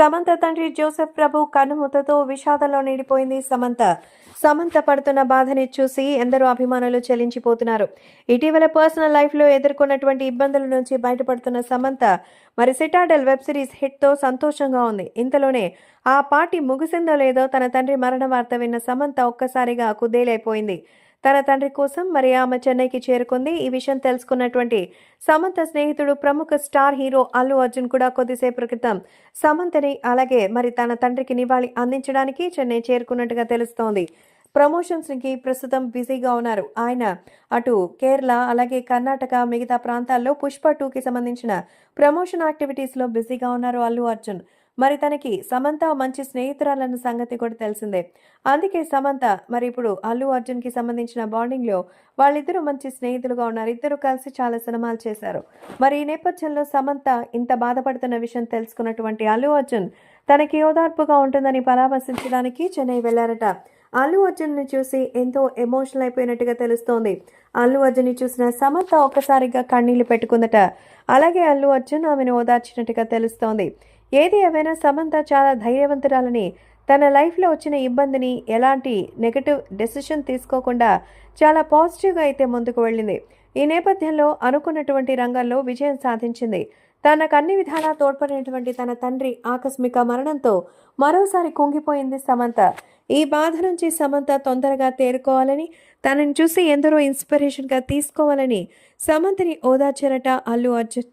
సమంత తండ్రి జోసెఫ్ ప్రభు కన్నుమూతతో విషాదంలో నిండిపోయింది సమంత. సమంత పడుతున్న బాధని చూసి ఎందరో అభిమానులు చెల్లించిపోతున్నారు ఇటీవల పర్సనల్ లైఫ్లో ఎదుర్కొన్నటువంటి ఇబ్బందుల నుంచి బయటపడుతున్న సమంత మరి సిటాడెల్ వెబ్ సిరీస్ హిట్తో సంతోషంగా ఉంది. ఇంతలోనే ఆ పార్టీ ముగిసిందో లేదో తన తండ్రి మరణ వార్త విన్న సమంత ఒక్కసారిగా కుదేలైపోయింది. తన తండ్రి కోసం మరి ఆమె చెన్నైకి చేరుకుంది. ఈ విషయం తెలుసుకున్నటువంటి సమంత స్నేహితుడు ప్రముఖ స్టార్ హీరో అల్లు అర్జున్ కూడా కొద్దిసేపు క్రితం సమంతని అలాగే మరి తన తండ్రికి నివాళి అందించడానికి చెన్నై చేరుకున్నట్టుగా తెలుస్తోంది. ప్రమోషన్స్కి ప్రస్తుతం బిజీగా ఉన్నారు. ఆయన అటు కేరళ అలాగే కర్ణాటక మిగతా ప్రాంతాల్లో పుష్ప టూకి సంబంధించిన ప్రమోషన్ యాక్టివిటీస్లో బిజీగా ఉన్నారు అల్లు అర్జున్. మరి తనకి సమంత మంచి స్నేహితురాలన్న సంగతి కూడా తెలిసిందే. అందుకే సమంత మరి ఇప్పుడు అల్లు అర్జున్కి సంబంధించిన బాండింగ్లో వాళ్ళిద్దరూ మంచి స్నేహితులుగా ఉన్నారు. ఇద్దరు కలిసి చాలా సినిమాలు చేశారు. మరి ఈ నేపథ్యంలో సమంత ఇంత బాధపడుతున్న విషయం తెలుసుకున్నటువంటి అల్లు అర్జున్ తనకి ఓదార్పుగా ఉంటుందని పరామర్శించడానికి చెన్నై వెళ్ళారట అల్లు అర్జున్ని చూసి ఎంతో ఎమోషనల్ అయిపోయినట్టుగా తెలుస్తోంది. అల్లు అర్జున్ని చూసిన సమంత ఒక్కసారిగా కన్నీళ్ళు పెట్టుకుందట. అలాగే అల్లు అర్జున్ ఆమెను ఓదార్చినట్టుగా తెలుస్తోంది. ఏది ఏమైనా సమంత చాలా ధైర్యవంతురాలని తన లైఫ్లో వచ్చిన ఇబ్బందిని ఎలాంటి నెగటివ్ డెసిషన్ తీసుకోకుండా చాలా పాజిటివ్గా అయితే ముందుకు వెళ్ళింది. ఈ నేపథ్యంలో అనుకున్నటువంటి రంగంలో విజయం సాధించింది. తనకు అన్ని విధాలా తోడ్పడినటువంటి తన తండ్రి ఆకస్మిక మరణంతో మరోసారి కుంగిపోయింది సమంత. ఈ బాధ నుంచి సమంత తొందరగా తేరుకోవాలని తనని చూసి ఎందరో ఇన్స్పిరేషన్గా తీసుకోవాలని సమంతని ఓదార్చరట అల్లు అర్జున్